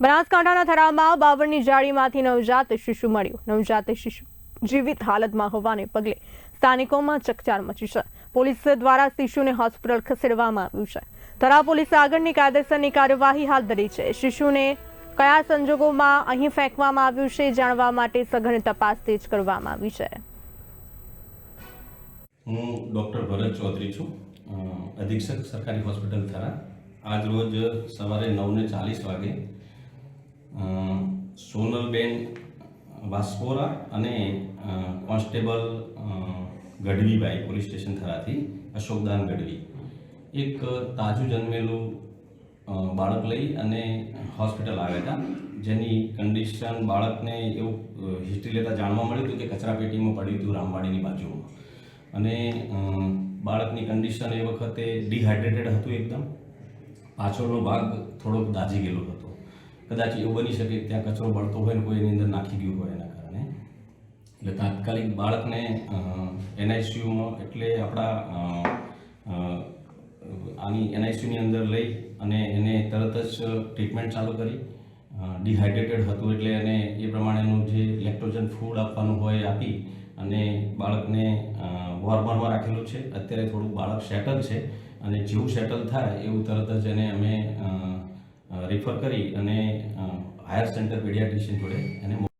બનાસકાંઠાના થરામાં બાવળની જાળીમાંથી નવજાત શિશુ મળ્યું. નવજાત શિશુ જીવિત હાલતમાં હોવાને પગલે સ્થાનિકોમાં ચકચાર મચી છે. પોલીસ દ્વારા શિશુને હોસ્પિટલ ખસેડવામાં આવ્યું છે. થરા પોલીસે આગળની કાયદેસરની કાર્યવાહી હાથ ધરી છે. શિશુને કયા સંજોગોમાં અહીં ફેંકવામાં આવ્યું છે જાણવા માટે સઘન તપાસ તેજ કરવામાં આવી છે. હું ડૉક્ટર ભરત ચૌધરી છું. અધિક્ષક સરકારી હોસ્પિટલ થરા આજ રોજ સવારે નવને ચાલીસ વાગે સોનલબેન વાસ્પોરા અને કોન્સ્ટેબલ ગઢવીભાઈ પોલીસ સ્ટેશન થરાથી અશોકદાન ગઢવી. એક તાજું જન્મેલું બાળક લઈ અને હોસ્પિટલ આવ્યા હતા. જેની કન્ડિશન બાળકને એવું હિસ્ટ્રી લેતા જાણવા મળ્યું હતું કે કચરાપેટીમાં પડ્યું હતું રામવાડીની બાજુમાં. અને બાળકની કન્ડિશન એ વખતે ડિહાઇડ્રેટેડ હતું એકદમ. પાછળનો ભાગ થોડોક દાઝી ગયેલો હતો. કદાચ એવું બની શકે ત્યાં કચરો બળતો હોય ને કોઈ એની અંદર નાખી ગયું હોય એના કારણે. એટલે તાત્કાલિક બાળકને એનઆઈસીયુમાં એટલે આપણા આની એનઆઈસીયુની અંદર લઈ અને એને તરત જ ટ્રીટમેન્ટ ચાલુ કરી. ડિહાઇડ્રેટેડ હતું એટલે એને એ પ્રમાણેનું જે ઇલેક્ટ્રોજન ફૂડ આપવાનું હોય આપી અને બાળકને વોર્મરમાં રાખેલું છે. અત્યારે થોડું બાળક સેટલ છે અને જેવું સેટલ થાય એવું તરત જ એને અમે રિફર કરી અને હાયર સેન્ટર પીડિયાટ્રિશિયન જોડે એને